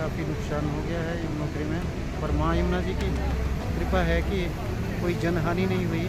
काफ़ी नुकसान हो गया है यमुनोत्री में पर माँ यमुना जी की कृपा है कि कोई जनहानि नहीं हुई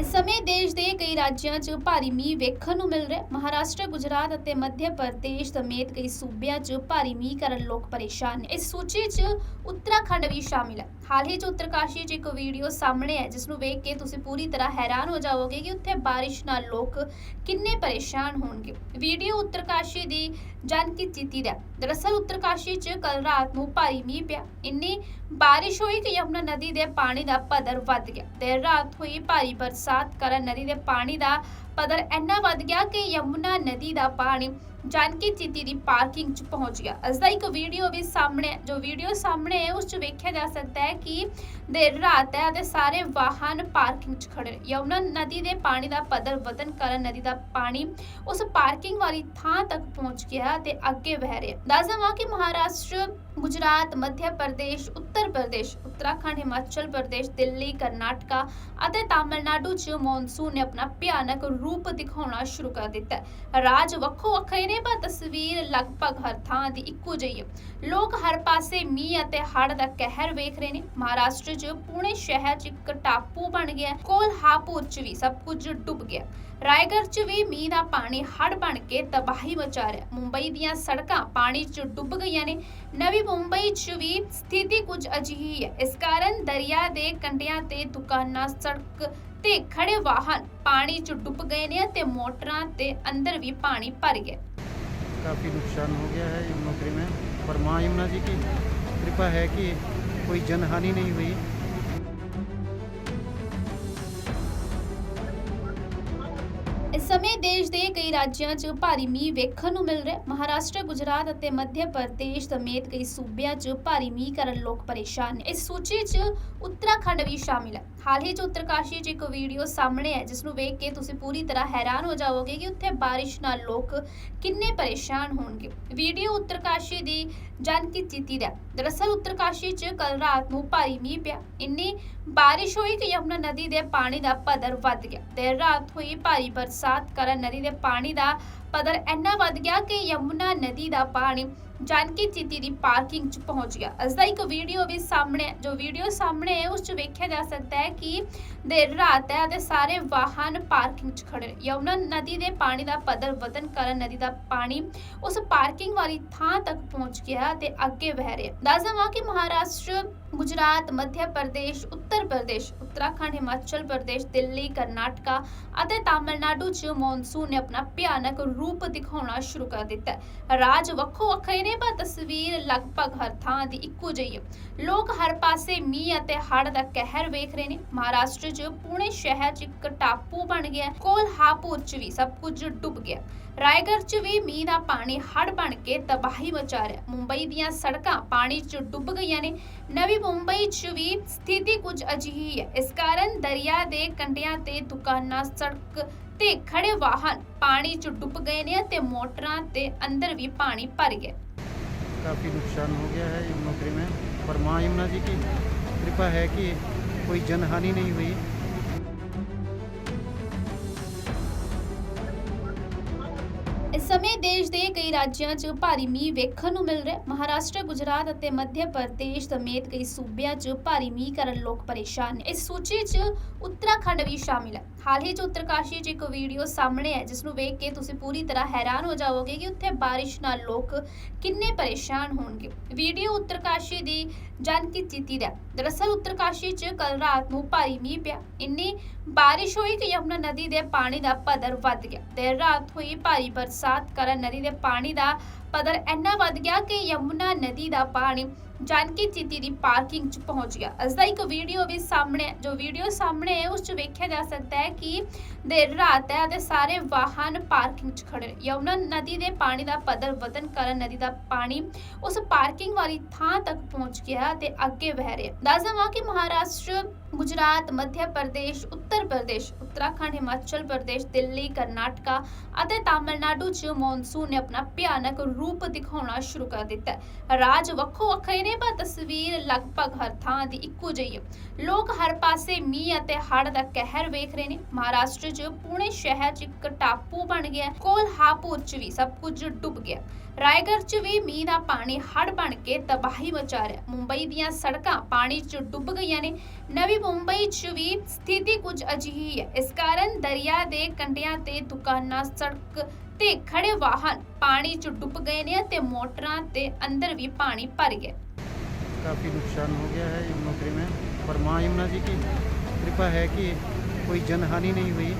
ਇਸ ਸਮੇਂ ਦੇਸ਼ ਦੇ ਕਈ ਰਾਜਾਂ 'ਚ ਭਾਰੀ ਮੀਂਹ ਵੇਖਣ ਨੂੰ ਮਿਲ ਰਿਹਾ ਹੈ। ਮਹਾਰਾਸ਼ਟਰ, ਗੁਜਰਾਤ ਅਤੇ ਮੱਧ ਪ੍ਰਦੇਸ਼ ਸਮੇਤ ਕਈ ਸੂਬਿਆਂ 'ਚ ਭਾਰੀ ਮੀਂਹ ਕਾਰਨ ਲੋਕ ਪਰੇਸ਼ਾਨ ਨੇ। ਇਸ ਸੂਚੀ 'ਚ ਉੱਤਰਾਖੰਡ ਵੀ ਸ਼ਾਮਿਲ ਹੈ। ਹਾਲ ਹੀ 'ਚ ਉੱਤਰਕਾਸ਼ੀ 'ਚ ਇੱਕ ਵੀਡੀਓ ਸਾਹਮਣੇ ਹੈ ਜਿਸ ਨੂੰ ਵੇਖ ਕੇ ਤੁਸੀਂ ਪੂਰੀ ਤਰ੍ਹਾਂ ਹੈਰਾਨ ਹੋ ਜਾਓਗੇ ਕਿ ਉੱਥੇ ਬਾਰਿਸ਼ ਨਾਲ ਲੋਕ ਕਿੰਨੇ ਪਰੇਸ਼ਾਨ ਹੋਣਗੇ। ਵੀਡੀਓ ਉੱਤਰਕਾਸ਼ੀ ਦੀ ਜਾਨਕੀ ਜਨਕਿਚਿਤੀ ਦਾ ਦਰਅਸਲ ਉੱਤਰਕਾਸ਼ੀ 'ਚ ਕੱਲ ਰਾਤ ਨੂੰ ਭਾਰੀ ਮੀਂਹ ਪਿਆ। ਇੰਨੀ ਬਾਰਿਸ਼ ਹੋਈ ਕਿ ਯਮੁਨਾ ਨਦੀ ਦੇ ਪਾਣੀ ਦਾ ਪੱਧਰ ਵੱਧ ਗਿਆ। ਦੇਰ ਰਾਤ ਹੋਈ ਭਾਰੀ ਬਰਸਾਤ ਕਾਰਨ ਨਦੀ ਦੇ ਪਾਣੀ ਦਾ ਪੱਧਰ ਇੰਨਾ ਵੱਧ ਗਿਆ ਕਿ ਯਮੁਨਾ ਨਦੀ ਦਾ ਪਾਣੀ ਜਾਨਕੀ ਚਿੱਤੀ ਦੀ ਪਾਰਕਿੰਗ 'ਚ ਪਹੁੰਚ ਗਿਆ। ਇਸ ਦਾ ਇੱਕ ਵੀਡੀਓ ਵੀ ਸਾਹਮਣੇ, ਜੋ ਵੀਡੀਓ ਸਾਹਮਣੇ ਹੈ ਉਸ 'ਚ ਵੇਖਿਆ ਜਾ ਸਕਦਾ ਹੈ ਕਿ ਦੇਰ ਰਾਤ ਹੈ ਅਤੇ ਸਾਰੇ ਵਾਹਨ ਪਾਰਕਿੰਗ 'ਚ ਖੜੇ ਯਮੁਨਾ ਨਦੀ ਦੇ ਪਾਣੀ ਦਾ ਪੱਧਰ ਵਧਣ ਕਾਰਨ ਨਦੀ ਦਾ ਪਾਣੀ ਉਸ ਪਾਰਕਿੰਗ ਵਾਲੀ ਥਾਂ ਤੱਕ ਪਹੁੰਚ ਗਿਆ ਤੇ ਅੱਗੇ ਵਹਿ ਰਿਹਾ ਦੱਸ ਦੇਵਾਂ ਕਿ ਮਹਾਰਾਸ਼ਟਰ ਗੁਜਰਾਤ ਮੱਧ ਪ੍ਰਦੇਸ਼ ਉੱਤਰ ਪ੍ਰਦੇਸ਼ ਉੱਤਰਾਖੰਡ ਹਿਮਾਚਲ ਪ੍ਰਦੇਸ਼ ਦਿੱਲੀ ਕਰਨਾਟਕਾ ਅਤੇ ਤਾਮਿਲਨਾਡੂ 'ਚ ਮੌਨਸੂਨ ਨੇ ਆਪਣਾ ਭਿਆਨਕ ਰੂਪ ਦਿਖਾਉਣਾ ਸ਼ੁਰੂ ਕਰ ਦਿੱਤਾ ਰਾਜ ਵੱਖੋ ਵੱਖਰੇ ਨੇ ਪਰ ਤਸਵੀਰ ਲਗਭਗ ਹਰ ਥਾਂ ਦੀ ਇੱਕੋ ਜਿਹੀ ਹੈ ਲੋਕ ਹਰ ਪਾਸੇ ਮੀਂਹ ਅਤੇ ਹੜ੍ਹ ਦਾ ਕਹਿਰ ਵੇਖ ਰਹੇ ਨੇ ਮਹਾਰਾਸ਼ਟਰ 'ਚ ਪੁਣੇ ਸ਼ਹਿਰ 'ਚ ਇੱਕ ਟਾਪੂ ਬਣ ਗਿਆ ਹੈ। ਕੋਲਹਾਪੁਰ 'ਚ ਵੀ ਸਭ ਕੁਝ ਡੁੱਬ ਗਿਆ ਰਾਏਗੜ੍ਹ 'ਚ ਵੀ ਮੀਂਹ ਦਾ ਪਾਣੀ ਹੜ੍ਹ ਬਣ ਕੇ ਤਬਾਹੀ ਮਚਾ ਰਿਹਾ ਮੁੰਬਈ ਦੀਆਂ ਸੜਕਾਂ ਪਾਣੀ 'ਚ ਡੁੱਬ ਗਈਆਂ ਨੇ ਨਵੀਂ ਮੁੰਬਈ 'ਚ ਵੀ ਸਥਿਤੀ ਕੁਝ ਅਜਿਹੀ ਹੈ ਇਸ ਕਾਰਨ ਦਰਿਆ ਦੇ ਕੰਢਿਆਂ ਤੇ ਦੁਕਾਨਾਂ ਸੜਕ ਤੇ ਖੜੇ ਵਾਹਨ ਪਾਣੀ 'ਚ ਡੁੱਬ ਗਏ ਨੇ ਅਤੇ ਮੋਟਰਾਂ ਤੇ ਅੰਦਰ ਵੀ ਪਾਣੀ ਭਰ ਗਿਆ काफ़ी नुकसान हो गया है यमुनोत्री में पर माँ यमुना जी की कृपा है कि कोई जनहानि नहीं हुई ਇਸ ਸਮੇਂ ਦੇਸ਼ ਦੇ ਕਈ ਰਾਜਾਂ 'ਚ ਭਾਰੀ ਮੀਂਹ ਵੇਖਣ ਨੂੰ ਮਿਲ ਰਿਹਾ ਹੈ। ਮਹਾਰਾਸ਼ਟਰ, ਗੁਜਰਾਤ ਅਤੇ ਮੱਧ ਪ੍ਰਦੇਸ਼ ਸਮੇਤ ਕਈ ਸੂਬਿਆਂ 'ਚ ਭਾਰੀ ਮੀਂਹ ਕਾਰਨ ਲੋਕ ਪਰੇਸ਼ਾਨ ਨੇ। ਇਸ ਸੂਚੀ 'ਚ ਉੱਤਰਾਖੰਡ ਵੀ ਸ਼ਾਮਿਲ ਹੈ। ਹਾਲ ਹੀ 'ਚ ਉੱਤਰਕਾਸ਼ੀ 'ਚ ਇੱਕ ਵੀਡੀਓ ਸਾਹਮਣੇ ਹੈ ਜਿਸ ਨੂੰ ਵੇਖ ਕੇ ਤੁਸੀਂ ਪੂਰੀ ਤਰ੍ਹਾਂ ਹੈਰਾਨ ਹੋ ਜਾਓਗੇ ਕਿ ਉੱਥੇ ਬਾਰਿਸ਼ ਨਾਲ ਲੋਕ ਕਿੰਨੇ ਪਰੇਸ਼ਾਨ ਹੋਣਗੇ। ਵੀਡੀਓ ਉੱਤਰਕਾਸ਼ੀ ਦੀ ਜਨਕਿਚਿਤੀ ਦਾ ਹੈ। ਦਰਅਸਲ ਉੱਤਰਕਾਸ਼ੀ 'ਚ ਕੱਲ ਰਾਤ ਨੂੰ ਭਾਰੀ ਮੀਂਹ ਪਿਆ। ਇੰਨੀ ਬਾਰਿਸ਼ ਹੋਈ ਕਿ ਯਮੁਨਾ ਨਦੀ ਦੇ ਪਾਣੀ ਦਾ ਪੱਧਰ ਵੱਧ ਗਿਆ। ਦੇਰ ਰਾਤ ਹੋਈ ਭਾਰੀ ਬਰਸਾਤ ਕਾਰਨ ਨਦੀ ਦੇ ਪਾਣੀ ਦਾ ਪੱਧਰ ਇੰਨਾ ਵੱਧ ਗਿਆ ਕਿ ਯਮੁਨਾ ਨਦੀ ਦਾ ਪਾਣੀ ਜਾਨਕੀ ਚਿੱਤੀ ਦੀ ਪਾਰਕਿੰਗ 'ਚ ਪਹੁੰਚ ਗਿਆ। ਇਸ ਦਾ ਇੱਕ ਵੀਡੀਓ ਵੀ ਸਾਹਮਣੇ, ਜੋ ਵੀਡੀਓ ਸਾਹਮਣੇ ਹੈ ਉਸ 'ਚ ਵੇਖਿਆ ਜਾ ਸਕਦਾ ਹੈ ਕਿ ਦੇਰ ਰਾਤ ਹੈ ਅਤੇ ਸਾਰੇ ਵਾਹਨ ਪਾਰਕਿੰਗ 'ਚ ਖੜੇ ਯਮੁਨਾ ਨਦੀ ਦੇ ਪਾਣੀ ਦਾ ਪੱਧਰ ਵਧਣ ਕਾਰਨ ਨਦੀ ਦਾ ਪਾਣੀ ਉਸ ਪਾਰਕਿੰਗ ਵਾਲੀ ਥਾਂ ਤੱਕ ਪਹੁੰਚ ਗਿਆ ਤੇ ਅੱਗੇ ਵਹਿ ਰਿਹਾ ਦੱਸ ਦੇਵਾਂ ਕਿ ਮਹਾਰਾਸ਼ਟਰ, ਗੁਜਰਾਤ ਮੱਧ ਪ੍ਰਦੇਸ਼, ਉੱਤਰ ਪ੍ਰਦੇਸ਼, ਉੱਤਰਾਖੰਡ, ਹਿਮਾਚਲ ਪ੍ਰਦੇਸ਼, ਦਿੱਲੀ, ਕਰਨਾਟਕਾ ਅਤੇ ਤਾਮਿਲਨਾਡੂ 'ਚ ਮੌਨਸੂਨ ਨੇ ਆਪਣਾ ਭਿਆਨਕ ਰੂਪ ਦਿਖਾਉਣਾ ਸ਼ੁਰੂ ਕਰ ਦਿੱਤਾ ਹੈ। ਰਾਜ ਵੱਖੋ ਵੱਖਰੇ ਨੇ, ਪਰ ਤਸਵੀਰ ਲਗਭਗ ਹਰ ਥਾਂ ਦੀ ਇੱਕੋ ਜਿਹੀ ਹੈ। ਲੋਕ ਹਰ ਪਾਸੇ ਮੀਂਹ ਅਤੇ ਹੜ੍ਹ ਦਾ ਕਹਿਰ ਵੇਖ ਰਹੇ ਨੇ। ਮਹਾਰਾਸ਼ਟਰ 'ਚ ਪੁਣੇ ਸ਼ਹਿਰ 'ਚ ਇੱਕ ਟਾਪੂ ਬਣ ਗਿਆ ਕੋਲਹਾਪੁਰ 'ਚ ਵੀ ਸਭ ਕੁਝ ਡੁੱਬ ਗਿਆ ਰਾਏਗੜ੍ਹ 'ਚ ਵੀ ਮੀਂਹ ਦਾ ਪਾਣੀ ਹੜ੍ਹ ਬਣ ਕੇ ਤਬਾਹੀ ਮਚਾ ਰਿਹਾ ਮੁੰਬਈ ਦੀਆਂ ਸੜਕਾਂ ਪਾਣੀ 'ਚ ਡੁੱਬ ਗਈਆਂ ਨੇ। ਨਵੀਂ ਮੁੰਬਈ 'ਚ ਵੀ ਸਥਿਤੀ ਕੁਝ ਅਜਿਹੀ ਹੈ। ਇਸ ਕਾਰਨ ਦਰਿਆ ਦੇ ਕੰਢਿਆਂ ਤੇ ਦੁਕਾਨਾਂ, ਸੜਕ ਤੇ ਖੜੇ ਵਾਹਨ ਪਾਣੀ 'ਚ ਡੁੱਬ ਗਏ ਨੇ ਅਤੇ ਮੋਟਰਾਂ ਤੇ ਅੰਦਰ ਵੀ ਪਾਣੀ ਭਰ ਗਿਆ काफ़ी नुकसान हो गया है यमुनोत्री में पर माँ यमुना जी की कृपा है कि कोई जनहानि नहीं हुई ਇਸ ਸਮੇਂ ਦੇਸ਼ ਦੇ ਕਈ ਰਾਜਾਂ 'ਚ ਭਾਰੀ ਮੀਂਹ ਵੇਖਣ ਨੂੰ ਮਿਲ ਰਿਹਾ ਹੈ। ਮਹਾਰਾਸ਼ਟਰ, ਗੁਜਰਾਤ ਅਤੇ ਮੱਧ ਪ੍ਰਦੇਸ਼ ਸਮੇਤ ਕਈ ਸੂਬਿਆਂ 'ਚ ਭਾਰੀ ਮੀਂਹ ਕਾਰਨ ਲੋਕ ਪਰੇਸ਼ਾਨ ਨੇ। ਇਸ ਸੂਚੀ 'ਚ ਉੱਤਰਾਖੰਡ ਵੀ ਸ਼ਾਮਿਲ ਹੈ। ਹਾਲ ਹੀ 'ਚ ਉੱਤਰਕਾਸ਼ੀ 'ਚ ਇੱਕ ਵੀਡੀਓ ਸਾਹਮਣੇ ਹੈ ਜਿਸ ਨੂੰ ਵੇਖ ਕੇ ਤੁਸੀਂ ਪੂਰੀ ਤਰ੍ਹਾਂ ਹੈਰਾਨ ਹੋ ਜਾਓਗੇ ਕਿ ਉੱਥੇ ਬਾਰਿਸ਼ ਨਾਲ ਲੋਕ ਕਿੰਨੇ ਪਰੇਸ਼ਾਨ ਹੋਣਗੇ। ਵੀਡੀਓ ਉੱਤਰਕਾਸ਼ੀ ਦੀ ਜਨਕਿਚਿਤੀ ਦਾ ਹੈ। ਦਰਅਸਲ ਉੱਤਰਕਾਸ਼ੀ 'ਚ ਕੱਲ ਰਾਤ ਨੂੰ ਭਾਰੀ ਮੀਂਹ ਪਿਆ। ਇੰਨੀ ਬਾਰਿਸ਼ ਹੋਈ ਕਿ ਯਮੁਨਾ ਨਦੀ ਦੇ ਪਾਣੀ ਦਾ ਪੱਧਰ ਵੱਧ ਗਿਆ। ਦੇਰ ਰਾਤ ਹੋਈ ਭਾਰੀ ਬਰਸਾਤ ਕਾਰਨ ਨਦੀ ਦੇ ਪਾਣੀ ਦਾ ਪੱਧਰ ਇੰਨਾ ਵੱਧ ਗਿਆ ਕਿ ਯਮੁਨਾ ਨਦੀ ਦਾ ਪਾਣੀ ਜਾਨਕੀ ਚਿੱਤੀ ਦੀ ਪਾਰਕਿੰਗ 'ਚ ਪਹੁੰਚ ਗਿਆ। ਇਸ ਦਾ ਇੱਕ ਵੀਡੀਓ ਵੀ ਸਾਹਮਣੇ, ਜੋ ਵੀਡੀਓ ਸਾਹਮਣੇ ਹੈ ਉਸ 'ਚ ਵੇਖਿਆ ਜਾ ਸਕਦਾ ਹੈ ਕਿ ਦੇਰ ਰਾਤ ਹੈ ਅਤੇ ਸਾਰੇ ਵਾਹਨ ਪਾਰਕਿੰਗ 'ਚ ਖੜੇ ਯਮੁਨਾ ਨਦੀ ਦੇ ਪਾਣੀ ਦਾ ਪੱਧਰ ਵਧਣ ਕਾਰਨ ਨਦੀ ਦਾ ਪਾਣੀ ਉਸ ਪਾਰਕਿੰਗ ਵਾਲੀ ਥਾਂ ਤੱਕ ਪਹੁੰਚ ਗਿਆ ਤੇ ਅੱਗੇ ਵਹਿ ਰਿਹਾ ਦੱਸ ਦੇਵਾਂ ਕਿ ਮਹਾਰਾਸ਼ਟਰ ਗੁਜਰਾਤ ਮੱਧ ਪ੍ਰਦੇਸ਼, ਉੱਤਰ ਪ੍ਰਦੇਸ਼, ਉੱਤਰਾਖੰਡ, ਹਿਮਾਚਲ ਪ੍ਰਦੇਸ਼, ਦਿੱਲੀ, ਕਰਨਾਟਕਾ ਅਤੇ ਤਾਮਿਲਨਾਡੂ 'ਚ ਮੌਨਸੂਨ ਨੇ ਆਪਣਾ ਭਿਆਨਕ ਰੂਪ ਦਿਖਾਉਣਾ ਸ਼ੁਰੂ ਕਰ ਦਿੱਤਾ ਰਾਜ ਵੱਖੋ ਵੱਖਰੇ ਨੇ, ਪਰ ਤਸਵੀਰ ਲਗਭਗ ਹਰ ਥਾਂ ਦੀ ਇੱਕੋ ਜਿਹੀ ਹੈ। ਲੋਕ ਹਰ ਪਾਸੇ ਮੀਂਹ ਅਤੇ ਹੜ੍ਹ ਦਾ ਕਹਿਰ ਵੇਖ ਰਹੇ ਨੇ। ਮਹਾਰਾਸ਼ਟਰ 'ਚ ਪੁਣੇ ਸ਼ਹਿਰ 'ਚ ਇੱਕ ਟਾਪੂ ਬਣ ਗਿਆ ਹੈ। ਕੋਲਹਾਪੁਰ 'ਚ ਵੀ ਸਭ ਕੁਝ ਡੁੱਬ ਗਿਆ ਰਾਏਗੜ੍ਹ 'ਚ ਵੀ ਮੀਂਹ ਦਾ ਪਾਣੀ ਹੜ੍ਹ ਬਣ ਕੇ ਤਬਾਹੀ ਮਚਾ ਰਿਹਾ ਮੁੰਬਈ ਦੀਆਂ ਸੜਕਾਂ ਪਾਣੀ 'ਚ ਡੁੱਬ ਗਈਆਂ ਨੇ। ਨਵੀਂ ਮੁੰਬਈ 'ਚ ਵੀ ਸਥਿਤੀ ਕੁਝ ਅਜਿਹੀ ਹੈ ਇਸ ਕਾਰਨ ਦਰਿਆ ਦੇ ਕੰਢਿਆਂ ਤੇ ਦੁਕਾਨਾਂ ਸੜਕ ਤੇ ਖੜੇ ਵਾਹਨ ਪਾਣੀ 'ਚ ਡੁੱਬ ਗਏ ਨੇ ਤੇ ਮੋਟਰਾਂ ਤੇ ਅੰਦਰ ਵੀ ਪਾਣੀ ਭਰ ਗਿਆ काफ़ी नुकसान हो गया है यमुनोत्री में पर माँ यमुना जी की कृपा है कि कोई जनहानि नहीं हुई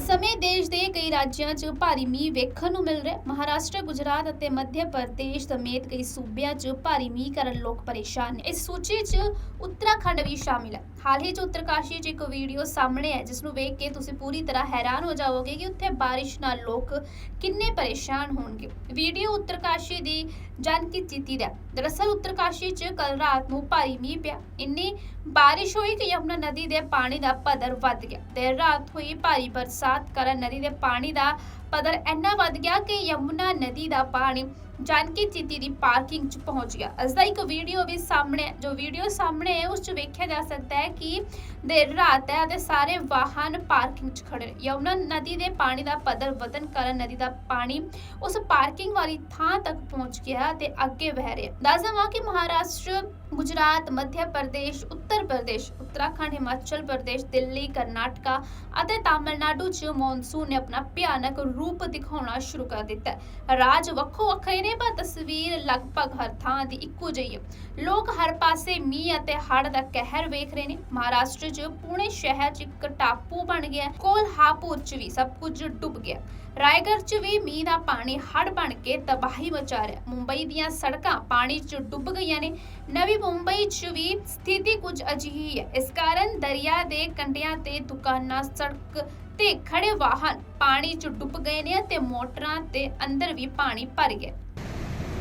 ਇਸ ਸਮੇਂ ਦੇਸ਼ ਦੇ ਕਈ ਰਾਜਿਆਂ 'ਚ ਭਾਰੀ ਮੀਂਹ ਵੇਖਣ ਨੂੰ ਮਿਲ ਰਿਹਾ ਹੈ। ਮਹਾਰਾਸ਼ਟਰ, ਗੁਜਰਾਤ ਅਤੇ ਮੱਧ ਪ੍ਰਦੇਸ਼ ਸਮੇਤ ਕਈ ਸੂਬਿਆਂ 'ਚ ਭਾਰੀ ਮੀਂਹ ਕਾਰਨ ਲੋਕ ਪਰੇਸ਼ਾਨ ਨੇ ਇਸ ਸੂਚੀ 'ਚ ਉੱਤਰਾਖੰਡ ਵੀ ਸ਼ਾਮਿਲ ਹੈ ਹਾਲ ਹੀ 'ਚ ਉੱਤਰਕਾਸ਼ੀ 'ਚ ਇੱਕ ਵੀਡੀਓ ਸਾਹਮਣੇ ਹੈ ਜਿਸ ਨੂੰ ਵੇਖ ਕੇ ਤੁਸੀਂ ਪੂਰੀ ਤਰ੍ਹਾਂ ਹੈਰਾਨ ਹੋ ਜਾਵੋਗੇ ਕਿ ਉੱਥੇ ਬਾਰਿਸ਼ ਨਾਲ ਲੋਕ ਕਿੰਨੇ ਪਰੇਸ਼ਾਨ ਹੋਣਗੇ। ਵੀਡੀਓ ਉੱਤਰਕਾਸ਼ੀ ਦੀ ਜਾਨਕੀ ਚੀਤੀ ਦਾ ਦਰਅਸਲ ਉੱਤਰਕਾਸ਼ੀ 'ਚ ਕੱਲ ਰਾਤ ਨੂੰ ਭਾਰੀ ਮੀਂਹ ਪਿਆ। ਇੰਨੀ ਬਾਰਿਸ਼ ਹੋਈ ਕਿ ਯਮੁਨਾ ਨਦੀ ਦੇ ਪਾਣੀ ਦਾ ਪੱਧਰ ਵੱਧ ਗਿਆ। ਦੇਰ ਰਾਤ ਹੋਈ ਭਾਰੀ ਬਰਸਾਤ ਕਾਰਨ ਨਦੀ ਦੇ ਪਾਣੀ ਦਾ ਪੱਧਰ ਇੰਨਾ ਵੱਧ ਗਿਆ ਕਿ ਯਮੁਨਾ ਨਦੀ ਦਾ ਪਾਣੀ ਜਾਨਕੀ ਚੀਤੀ ਦੀ ਪਾਰਕਿੰਗ 'ਚ ਪਹੁੰਚ ਗਿਆ। ਇਸ ਦਾ ਇੱਕ ਵੀਡੀਓ ਵੀ ਸਾਹਮਣੇ, ਜੋ ਵੀਡੀਓ ਸਾਹਮਣੇ ਹੈ ਉਸ 'ਚ ਵੇਖਿਆ ਜਾ ਸਕਦਾ ਹੈ ਕਿ ਦੇਰ ਰਾਤ ਹੈ ਅਤੇ ਸਾਰੇ ਵਾਹਨ ਪਾਰਕਿੰਗ 'ਚ ਖੜੇ ਯਮੁਨਾ ਨਦੀ ਦੇ ਪਾਣੀ ਦਾ ਪੱਧਰ ਵਧਣ ਕਾਰਨ ਨਦੀ ਦਾ ਪਾਣੀ ਉਸ ਪਾਰਕਿੰਗ ਵਾਲੀ ਥਾਂ ਤੱਕ ਪਹੁੰਚ ਗਿਆ ਤੇ ਅੱਗੇ ਵਹਿ ਰਿਹਾ ਦੱਸ ਦੇਵਾਂ ਕਿ ਮਹਾਰਾਸ਼ਟਰ, ਗੁਜਰਾਤ ਮੱਧ ਪ੍ਰਦੇਸ਼, ਉੱਤਰ ਪ੍ਰਦੇਸ਼, ਉੱਤਰਾਖੰਡ, ਹਿਮਾਚਲ ਪ੍ਰਦੇਸ਼, ਦਿੱਲੀ, ਕਰਨਾਟਕਾ ਅਤੇ ਤਾਮਿਲਨਾਡੂ 'ਚ ਮੌਨਸੂਨ ਨੇ ਆਪਣਾ ਭਿਆਨਕ ਰੂਪ ਦਿਖਾਉਣਾ ਸ਼ੁਰੂ ਕਰ ਦਿੱਤਾ ਹੈ। ਰਾਜ ਵੱਖੋ ਵੱਖਰੇ ਨੇ, ਪਰ ਤਸਵੀਰ ਲਗਭਗ ਹਰ ਥਾਂ ਦੀ ਇੱਕੋ ਜਿਹੀ ਹੈ। ਲੋਕ ਹਰ ਪਾਸੇ ਮੀਂਹ ਅਤੇ ਹੜ੍ਹ ਦਾ ਕਹਿਰ ਵੇਖ ਰਹੇ ਨੇ। ਮਹਾਰਾਸ਼ਟਰ 'ਚ ਪੁਣੇ ਸ਼ਹਿਰ 'ਚ ਇੱਕ ਟਾਪੂ ਬਣ ਗਿਆ ਕੋਲਹਾਪੁਰ 'ਚ ਵੀ ਸਭ ਕੁਝ ਡੁੱਬ ਗਿਆ ਰਾਏਗੜ੍ਹ 'ਚ ਵੀ ਮੀਂਹ ਦਾ ਪਾਣੀ ਹੜ੍ਹ ਬਣ ਕੇ ਤਬਾਹੀ ਮਚਾ ਰਿਹਾ ਮੁੰਬਈ ਦੀਆਂ ਸੜਕਾਂ ਪਾਣੀ 'ਚ ਡੁੱਬ ਗਈਆਂ ਨੇ। ਨਵੀਂ ਮੁੰਬਈ 'ਚ ਵੀ ਸਥਿਤੀ ਕੁਝ ਅਜਿਹੀ ਹੈ। ਇਸ ਕਾਰਨ ਦਰਿਆ ਦੇ ਕੰਢਿਆਂ ਤੇ ਦੁਕਾਨਾਂ, ਸੜਕ ਤੇ ਖੜੇ ਵਾਹਨ ਪਾਣੀ 'ਚ ਡੁੱਬ ਗਏ ਨੇ ਤੇ ਮੋਟਰਾਂ ਤੇ ਅੰਦਰ ਵੀ ਪਾਣੀ ਭਰ ਗਿਆ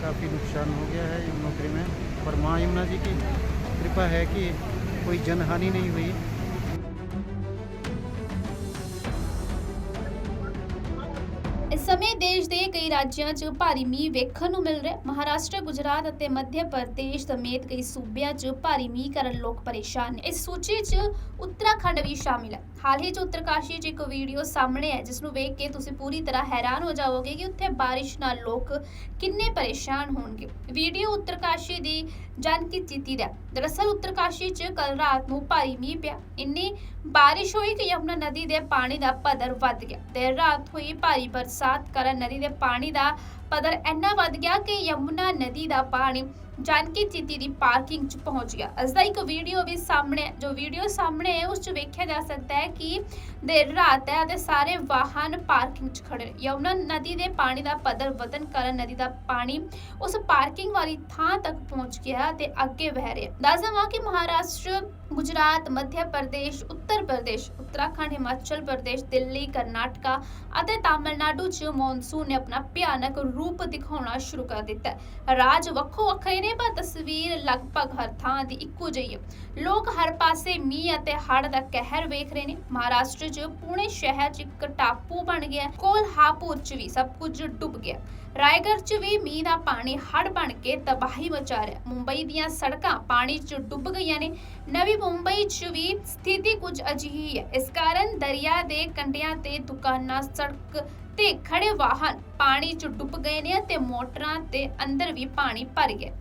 काफ़ी नुकसान हो गया है यमुनोत्री में पर माँ यमुना जी की कृपा है कि कोई जनहानि नहीं हुई ਇਸ ਸਮੇਂ ਦੇਸ਼ ਦੇ ਕਈ ਰਾਜਾਂ 'ਚ ਭਾਰੀ ਮੀਂਹ ਵੇਖਣ ਨੂੰ ਮਿਲ ਰਿਹਾ ਹੈ। ਮਹਾਰਾਸ਼ਟਰ ਗੁਜਰਾਤ ਅਤੇ ਮੱਧ ਪ੍ਰਦੇਸ਼ ਸਮੇਤ ਕਈ ਸੂਬਿਆਂ 'ਚ ਭਾਰੀ ਮੀਂਹ ਕਾਰਨ ਲੋਕ ਪਰੇਸ਼ਾਨ ਨੇ ਇਸ ਸੂਚੀ 'ਚ ਉੱਤਰਾਖੰਡ ਵੀ ਸ਼ਾਮਿਲ ਹੈ ਹਾਲ ਹੀ 'ਚ ਉੱਤਰਕਾਸ਼ੀ 'ਚ ਇੱਕ ਵੀਡੀਓ ਸਾਹਮਣੇ ਹੈ ਜਿਸ ਨੂੰ ਵੇਖ ਕੇ ਤੁਸੀਂ ਪੂਰੀ ਤਰ੍ਹਾਂ ਹੈਰਾਨ ਹੋ ਜਾਵੋਗੇ ਕਿ ਉੱਥੇ ਬਾਰਿਸ਼ ਨਾਲ ਲੋਕ ਕਿੰਨੇ ਪਰੇਸ਼ਾਨ ਹੋਣਗੇ। ਵੀਡੀਓ ਉੱਤਰਕਾਸ਼ੀ ਦੀ ਜਾਨਕੀ ਚੀਤੀ ਦਾ ਦਰਅਸਲ ਉੱਤਰਕਾਸ਼ੀ 'ਚ ਕੱਲ ਰਾਤ ਨੂੰ ਭਾਰੀ ਮੀਂਹ ਪਿਆ। ਇੰਨੀ ਬਾਰਿਸ਼ ਹੋਈ ਕਿ ਯਮੁਨਾ ਨਦੀ ਦੇ ਪਾਣੀ ਦਾ ਪੱਧਰ ਵੱਧ ਗਿਆ। ਦੇਰ ਰਾਤ ਹੋਈ ਭਾਰੀ ਬਰਸਾਤ ਕਾਰਨ ਨਦੀ ਦੇ ਪਾਣੀ ਦਾ ਪੱਧਰ ਇੰਨਾ ਵੱਧ ਗਿਆ ਕਿ ਯਮੁਨਾ ਨਦੀ ਦਾ ਪਾਣੀ ਜਾਨਕੀ ਚੀਤੀ ਦੀ ਪਾਰਕਿੰਗ 'ਚ ਪਹੁੰਚ ਗਿਆ। ਇਸ ਦਾ ਇੱਕ ਵੀਡੀਓ ਵੀ ਸਾਹਮਣੇ ਜੋ ਵੀਡੀਓ ਸਾਹਮਣੇ ਹੈ ਉਸ 'ਚ ਵੇਖਿਆ ਜਾ ਸਕਦਾ ਹੈ ਕਿ ਦੇਰ ਰਾਤ ਹੈ ਅਤੇ ਸਾਰੇ ਵਾਹਨ ਪਾਰਕਿੰਗ 'ਚ ਖੜੇ ਨੇ। ਯਮੁਨਾ ਨਦੀ ਦੇ ਪਾਣੀ ਦਾ ਪੱਧਰ ਵਧਣ ਕਾਰਨ ਨਦੀ ਦਾ ਪਾਣੀ ਉਸ ਪਾਰਕਿੰਗ ਵਾਲੀ ਥਾਂ ਤੱਕ ਪਹੁੰਚ ਗਿਆ ਤੇ ਅੱਗੇ ਵਹਿ ਰਿਹਾ ਦੱਸ ਦੇਵਾਂ ਕਿ ਮਹਾਰਾਸ਼ਟਰ ਗੁਜਰਾਤ ਮੱਧ ਪ੍ਰਦੇਸ਼, ਉੱਤਰ ਪ੍ਰਦੇਸ਼, ਉੱਤਰਾਖੰਡ, ਹਿਮਾਚਲ ਪ੍ਰਦੇਸ਼, ਦਿੱਲੀ, ਕਰਨਾਟਕਾ ਅਤੇ ਤਾਮਿਲਨਾਡੂ 'ਚ ਮੌਨਸੂਨ ਨੇ ਆਪਣਾ ਭਿਆਨਕ ਰੂਪ ਦਿਖਾਉਣਾ ਸ਼ੁਰੂ ਕਰ ਦਿੱਤਾ ਹੈ। ਰਾਜ ਵੱਖੋ ਵੱਖਰੇ ਨੇ, ਪਰ ਤਸਵੀਰ ਲਗਭਗ ਹਰ ਥਾਂ ਦੀ ਇੱਕੋ ਜਿਹੀ ਹੈ। ਲੋਕ ਹਰ ਪਾਸੇ ਮੀਂਹ ਅਤੇ ਹੜ੍ਹ ਦਾ ਕਹਿਰ ਵੇਖ ਰਹੇ ਨੇ। ਮਹਾਰਾਸ਼ਟਰ 'ਚ, ਪੁਣੇ ਸ਼ਹਿਰ 'ਚ ਇੱਕ ਟਾਪੂ ਬਣ ਗਿਆ ਹੈ। ਕੋਲਹਾਪੁਰ 'ਚ ਵੀ ਸਭ ਕੁਝ ਡੁੱਬ ਗਿਆ ਰਾਏਗੜ੍ਹ 'ਚ ਵੀ ਮੀਂਹ ਦਾ ਪਾਣੀ ਹੜ੍ਹ ਬਣ ਕੇ ਤਬਾਹੀ ਮਚਾ ਰਿਹਾ। ਮੁੰਬਈ ਦੀਆਂ ਸੜਕਾਂ ਪਾਣੀ 'ਚ ਡੁੱਬ ਗਈਆਂ ਨੇ। ਨਵੀਂ ਮੁੰਬਈ 'ਚ ਵੀ ਸਥਿਤੀ ਕੁਝ ਅਜਿਹੀ ਹੈ। ਇਸ ਕਾਰਨ ਦਰਿਆ ਦੇ ਕੰਢਿਆਂ ਤੇ ਦੁਕਾਨਾਂ, ਸੜਕ ਤੇ ਖੜੇ ਵਾਹਨ ਪਾਣੀ 'ਚ ਡੁੱਬ ਗਏ ਨੇ ਅਤੇ ਮੋਟਰਾਂ ਤੇ ਅੰਦਰ ਵੀ ਪਾਣੀ ਭਰ ਗਿਆ।